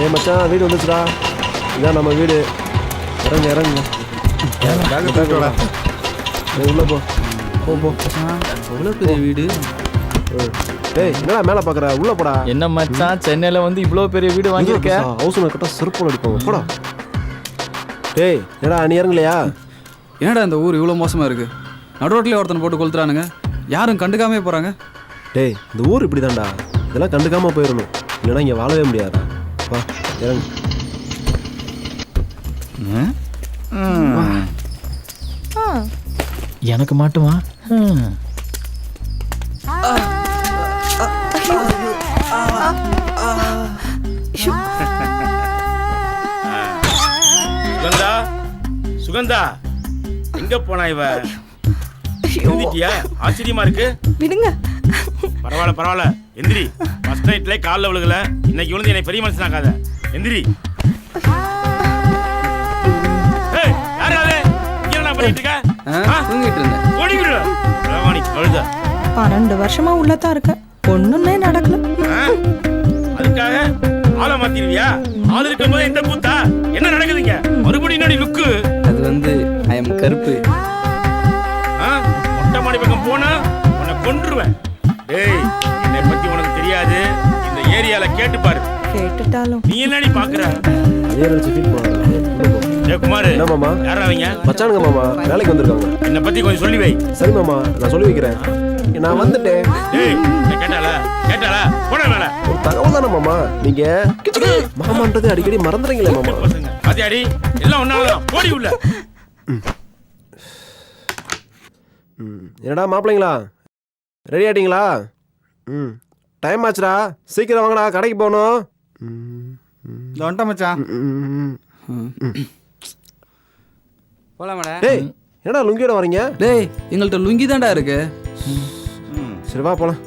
ஏய் மச்சான் வீடு வந்துச்சுடா. இதான் நம்ம வீடு. இறங்க இறங்க. உள்ள போ. போ போ. எவ்வளோ பெரிய வீடு? ஏய், டேய் என்னடா மேலே பார்க்குற உள்ள போடா. என்ன மச்சான் சென்னையில வந்து இவ்வளோ பெரிய வீடு வாங்கியிருக்க? ஹவுஸ் ஓனர் கிட்ட செருப்பு அடிப்பாங்க. போடா. டேய் என்னடா நீ இறங்கலையா? என்னடா இந்த ஊர் இவ்வளோ மோசமா இருக்கு? நடுரோட்லயே ஒருத்தனை போட்டு கொளுத்துறானுங்க. யாரும் கண்டுக்காமே போறாங்க. டேய் இந்த ஊர் இப்படி தான்டா இதெல்லாம் கண்டுக்காம போயிடணும். இல்லைன்னா இங்கே வாழவே முடியாதா வா இறங்கு. எனக்கு மாட்டுமா. சுகந்தா சுகந்தா எங்க போனா இவ? ஆச்சரியமா இருக்கு. விடுங்க. பரவாயில்ல பரவாயில்ல. எந்திரி ஃபர்ஸ்ட் நைட்ல கால்ல விழுகல. இன்னைக்கு விழுந்து என்னை பெரிய மனுஷனாக்காத. எந்திரி. பன்னெண்டு வருஷமா உள்ளதான் இருக்க. ஒண்ணுமே நடக்கல? அதுக்காக ஆளை மாத்திருவியா? ஆள் இருக்கும் போது இந்த கூத்தா என்ன நடக்குதுங்க? மறுபடியும் என்னடி லுக்கு அது வந்து ஐ எம் கருப்பு. ஆ? மொட்டை மாடி பக்கம் போனா உன்னை கொன்றுவேன். ஏரியால கேட்டு பாரு. கேட்டுட்டாலும். நீ என்னடி பாக்குற? அதே நினச்சி ஃபீல் பண்ணாங்க குமார் என்ன மாமா? யாரா அவங்க மச்சானுங்க மாமா வேலைக்கு வந்திருக்காங்க. என்னை பத்தி கொஞ்சம் சொல்லி வை. சரி மாமா நான் சொல்லி வைக்கிறேன். நான் வந்துட்டேன். டேய் கேட்டால கேட்டால போட வேலை ஒரு தகவல் தானே மாமா? நீங்க மாமான்றது அடிக்கடி மறந்துடுறீங்களே மாமா. பசங்க. பாத்தியாடி? எல்லாம் ஒன்னாலதான் போடி உள்ள. என்னடா மாப்பிள்ளைங்களா? ரெடி ஆயிட்டீங்களா? ம். டைம் ஆச்சுடா. சீக்கிரம் வாங்கடா கடைக்கு போகணும். ம், இந்த வந்துட்டேன் மச்சான். ம், ம். போலாமாடா டேய் என்னடா லுங்கியோட வரீங்க? டேய் எங்கள்கிட்ட லுங்கி தான்டா இருக்கு. சரி வா போலாம்.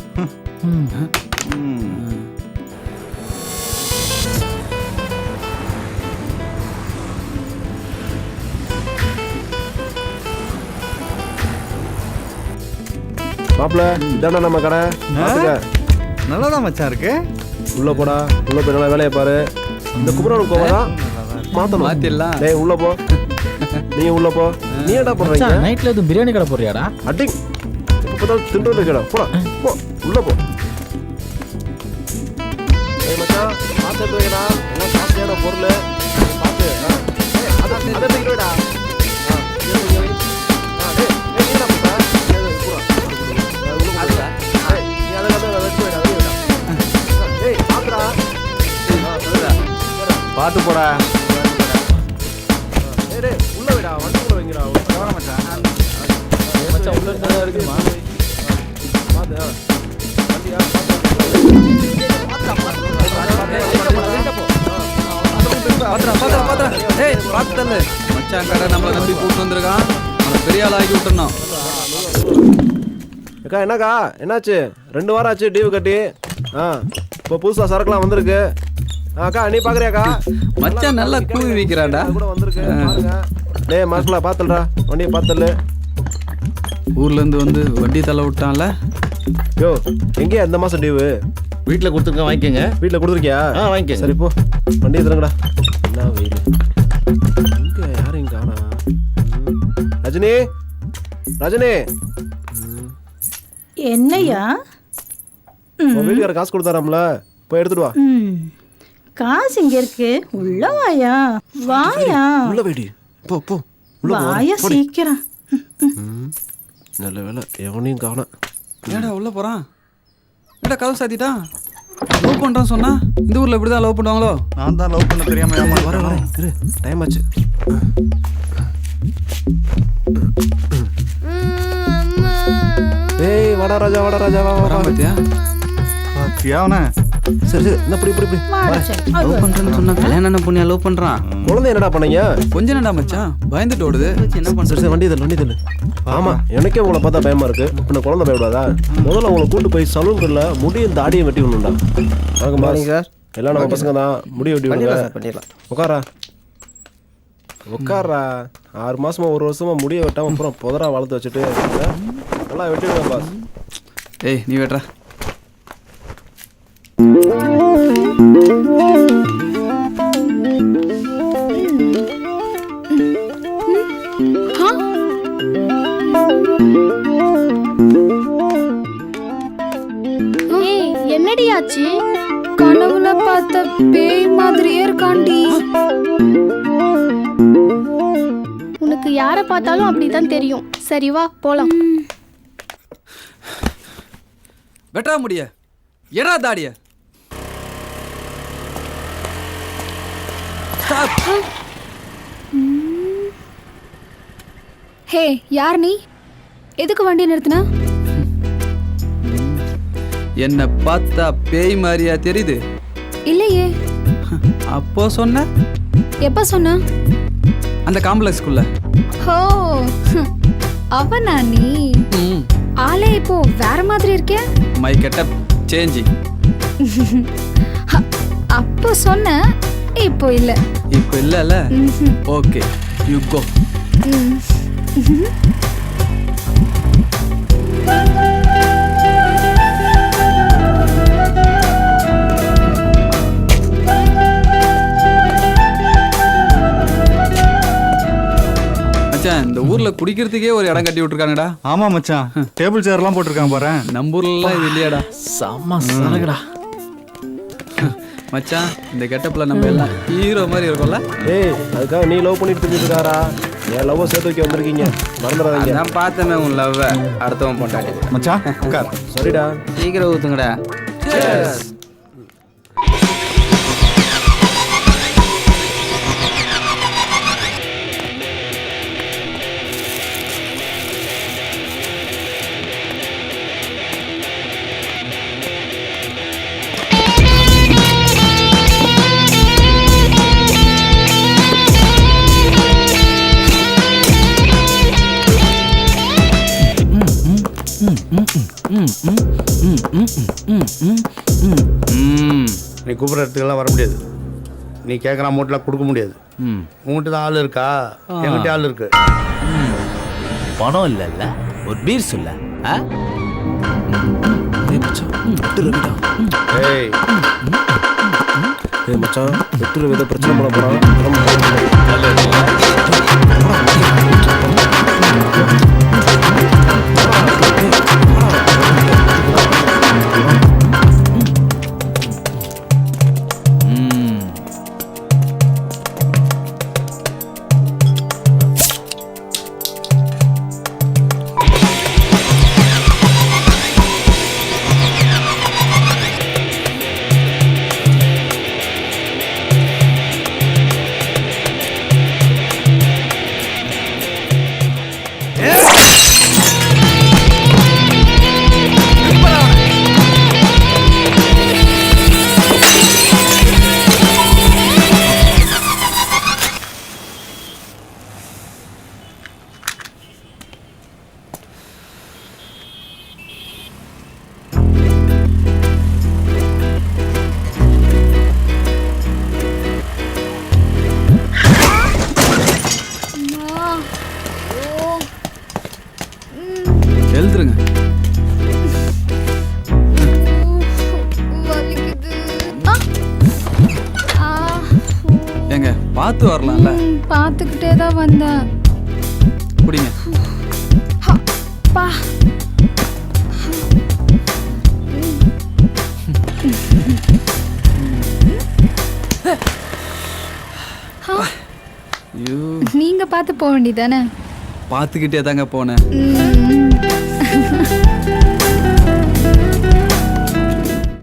மாப்பிள்ள நம்ம கடை. பார்த்துக்க. நல்லாதான் மச்சான் இருக்கு. உள்ள போடா உள்ள போய் நல்லா வேலையை பாரு. இந்த குமரனுக்கு போவதா மாத்தணும். மாத்திடலாம். டேய் உள்ள போ. நீ உள்ள போ. நீ என்ன பண்றீங்க நைட்ல எதுவும் பிரியாணி கடை போறியாடா அடி. பார்த்தாலும் திண்டு இருக்கடா. போடா. போ உள்ள போ. ஏய் மச்சான் எல்லாம் பொருள். பார்த்து. ஏய், அதை பார்த்து போடா டேய், டேய், உள்ள வைடா வண்டிக்குள்ள வைங்கடா மச்சான். உள்ள இருந்தா இருக்குமா? பார்த்து. வண்டியா மச்சான் கடை நம்மளை நம்பி கூட்டு வந்திருக்கான். பெரிய ஆள் ஆக்கி விட்டுறணும். அக்கா என்னக்கா? என்னாச்சு? ரெண்டு வாரம் ஆச்சு டியூ கட்டி. ஆ இப்போ புதுசாக சரக்குலாம் வந்திருக்கு. அக்கா நீ பார்க்குறியாக்கா மச்சான் நல்லா கூவி வைக்கிறான்டா. கூட வந்திருக்கு. பாருங்க. டேய் மாஸ்டர்ல பார்த்துடுறா வண்டியை பார்த்துடல ஊர்ல இருந்து வந்து வண்டி தலை விட்டான்ல. யோ எங்கேயா இந்த மாதம் டியூவு வீட்டில் கொடுத்துருக்கேன் வாங்கிக்கோங்க. வீட்டில் கொடுத்துருக்கியா? ஆ வாங்கிக்கோங்க. சரி போ. வண்டியை தரங்கடா. என்ன வெயில். இங்கே யாரும் இங்கே ஆனா ரஜினி? ரஜினி? என்னையா? வீட்டுக்கார காசு கொடுத்தாராம்ல? போய் எடுத்துட்டு வா. காசு இங்க இருக்கு. உள்ள வாயா. வாயா. உள்ள போயிடி போ போ. உள்ள போ வாயா சீக்கிரம். நல்ல வேலை. எவனையும் காணோம். என்னடா உள்ள போறான்? என்னடா கதவு சாத்திட்டான் லவ் பண்றான்னு சொன்னா இந்த ஊர்ல இப்படிதான் லவ் பண்ணுவாங்களோ? நான் தான் லவ் பண்ண தெரியாம வர ஏமாறேன் வர இரு. டைம் ஆச்சு. ஏய் வாடா ராஜா வாடா ராஜா வா வா, வா. பாத்தியா பாத்தியா அவனை? சரி சரி. இந்த இப்படி இப்படி லவ் பண்றேன்னு சொன்னா கல்யாணம் என்ன பொண்ணு லவ் பண்றான் குழந்தை என்னடா பண்ணீங்க? கொஞ்ச நேரம்டா மச்சான் பயந்துட்டு ஓடுது. என்ன சரி பண்றது? சரி. வண்டி தள்ளு வண்டி தள்ளு. ஆமா எனக்கே உங்களை பார்த்தா பயமா இருக்கு. பின்ன குழந்தை பயப்படாதா? முதல்ல உங்களை கூட்டு போய் சலூன்ல முடியும் தாடியும் வெட்டி விடணும்டா. வணக்கம் பாஸ் சார் எல்லாம் நம்ம பசங்க தான் முடி வெட்டி பண்ணிடலாம் உட்காரா. உட்காரா. ஆறு மாசமா ஒரு வருஷமா முடிய வெட்டாம அப்புறம் புதரா வளர்த்து வச்சுட்டு? நல்லா வெட்டி விடுங்க பாஸ் ஏய் நீ? ஏய் என்னடி ஆச்சு? கனவுல பார்த்த பேய் மாதிரியே இருக்காண்டி உனக்கு யாரை பார்த்தாலும் அப்படிதான் தெரியும். சரி வா போலாம். வெட்டா முடிய. எடா தாடிய. ஸ்டாப் ஹே யார் நீ? எதுக்கு வண்டி நிறுத்தின? என்னை பார்த்தா பேய் மாதிரியா தெரியுது. இல்லையே. அப்போ சொன்ன? எப்ப சொன்ன? அந்த காம்ப்ளெக்ஸ்க்குள்ள ஹோ அவனா நீ? ஆளே இப்போ வேற மாதிரி இருக்கே. My getup change. அப்போ சொன்ன இப்போ இல்ல. இப்போ இல்லைல்ல ம்ஹும். Okay you go. மச்சான் இந்த ஊர்ல குடிக்கிறதுக்கே ஒரு இடம் கட்டி விட்டுருக்காங்கடா ஆமா மச்சான். டேபிள் சேர்லாம் போட்டிருக்காங்க பாரு நம்ம ஊர்லலாம் இது இல்லையாடா. செம்ம சரகுடா மச்சான் இந்த கெட்டப்ல நம்ம எல்லாம் ஹீரோ மாதிரி இருக்கோம்ல? ஏய் அதுக்காக நீ லவ் பண்ணிட்டு இருக்காரா என் லவ்வை சேர்த்து வைக்க வந்திருக்கீங்க. மறந்துடாதீங்க. நான் பார்த்தமே உன் லவ் அடுத்தவன் பொண்டாட்டி. மச்சான் உட்கார். சரிடா. சீக்கிரம் ஊத்துங்கடா. நீ கூப்பிட்ற இடத்துக்கெல்லாம் வர முடியாது. நீ கேட்குற அமௌண்ட்லாம் கொடுக்க முடியாது. ம். உங்ககிட்ட தான் ஆள் இருக்கா? என்கிட்ட ஆள் இருக்கு. பணம் இல்லைல்ல. ஒரு பீர் சொல்ல ஆ? ஏய் ஏய். மச்சான் வெட்டுற வித பிரச்சனை பண்ண போறான். ஆ, ஏங்க பார்த்து வரலாம்ல? பார்த்துக்கிட்டே தான் வந்தேன் குடிங்க நீங்க பார்த்து போக வேண்டியதானே பார்த்துக்கிட்டே தாங்க போனேன்.